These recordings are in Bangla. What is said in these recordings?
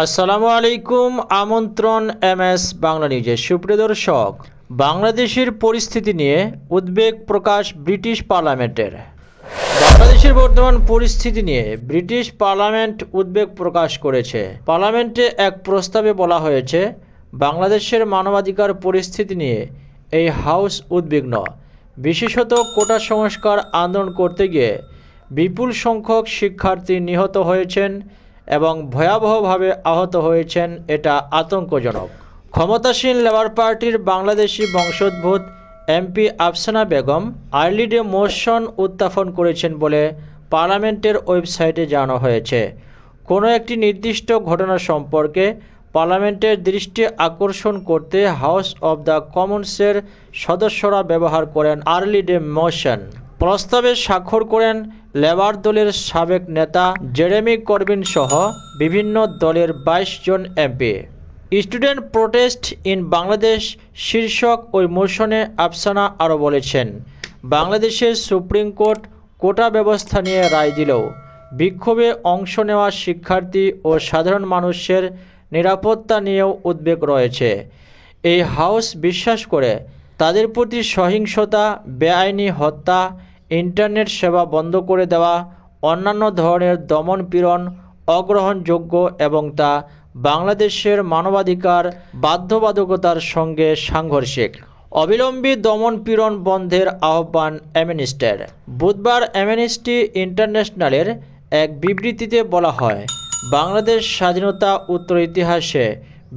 আসসালামু আলাইকুম, আমন্ত্রণ এম এস বাংলা নিউজের সুপ্রিয় দর্শক। বাংলাদেশের পরিস্থিতি নিয়ে উদ্বেগ প্রকাশ ব্রিটিশ পার্লামেন্টের। বাংলাদেশের বর্তমান পরিস্থিতি নিয়ে ব্রিটিশ পার্লামেন্ট উদ্বেগ প্রকাশ করেছে। পার্লামেন্টে এক প্রস্তাবে বলা হয়েছে, বাংলাদেশের মানবাধিকার পরিস্থিতি নিয়ে এই হাউস উদ্বিগ্ন। বিশেষত কোটা সংস্কার আন্দোলন করতে গিয়ে বিপুল সংখ্যক শিক্ষার্থী নিহত হয়েছেন এবং ভয়াবহভাবে আহত হয়েছেন এটা আতঙ্কজনক। ক্ষমতাসীন লেবার পার্টির বাংলাদেশি বংশোদ্ভূত MP Afsana Begum early day motion উত্থাপন করেছেন বলে পার্লামেন্টের ওয়েবসাইটে জানানো হয়েছে। কোনো একটি নির্দিষ্ট ঘটনা সম্পর্কে পার্লামেন্টের দৃষ্টি আকর্ষণ করতে হাউস অব দ্য কমন্সের সদস্যরা ব্যবহার করেন আর্লি ডে মোশন। প্রস্তাবে স্বাক্ষর করেন লেবার দলের সাবেক নেতা জেরেমি করবিন সহ বিভিন্ন দলের বাইশ জন MP. Student protest in Bangladesh শীর্ষক ওই মোশনে আফসানা আরও বলেছেন, বাংলাদেশের সুপ্রিম কোর্ট কোটা ব্যবস্থা নিয়ে রায় দিলেও বিক্ষোভে অংশ নেওয়া শিক্ষার্থী ও সাধারণ মানুষের নিরাপত্তা নিয়েও উদ্বেগ রয়েছে। এই হাউস বিশ্বাস করে তাদের প্রতি সহিংসতা, বেআইনি হত্যা ইন্টারনেট সেবা বন্ধ করে দেওয়া, অন্যান্য ধরনের দমন পীড়ন অগ্রহণযোগ্য এবং তা বাংলাদেশের মানবাধিকার বাধ্যবাধকতার সঙ্গে সাংঘর্ষিক। অবিলম্বী দমন পীড়ন বন্ধের আহ্বান অ্যামনেস্টের। বুধবার অ্যামনেস্টি ইন্টারন্যাশনালের এক বিবৃতিতে বলা হয়, বাংলাদেশ স্বাধীনতা উত্তর ইতিহাসে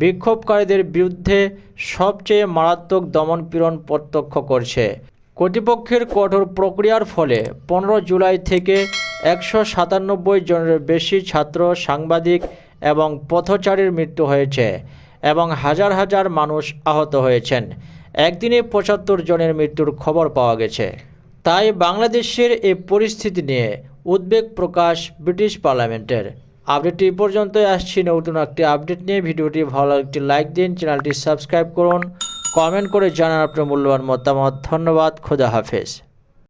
বিক্ষোভকারীদের বিরুদ্ধে সবচেয়ে মারাত্মক দমনপীড়ন প্রত্যক্ষ করছে। কর্তৃপক্ষের কঠোর প্রক্রিয়ার ফলে পনেরো জুলাই থেকে একশো সাতানব্বই জনের বেশি ছাত্র, সাংবাদিক এবং পথচারীর মৃত্যু হয়েছে এবং হাজার হাজার মানুষ আহত হয়েছেন। একদিনে পঁচাত্তর জনের মৃত্যুর খবর পাওয়া গেছে। তাই বাংলাদেশের এই পরিস্থিতি নিয়ে উদ্বেগ প্রকাশ ব্রিটিশ পার্লামেন্টের। আপডেটটি পর্যন্তই। আসছি নতুন একটি আপডেট নিয়ে। ভিডিওটি ভালো একটি লাইক দিন, চ্যানেলটি সাবস্ক্রাইব করুন। কমেন্ট করে জানান আপনার মূল্যবান মতামত। ধন্যবাদ খোদা হাফেজ।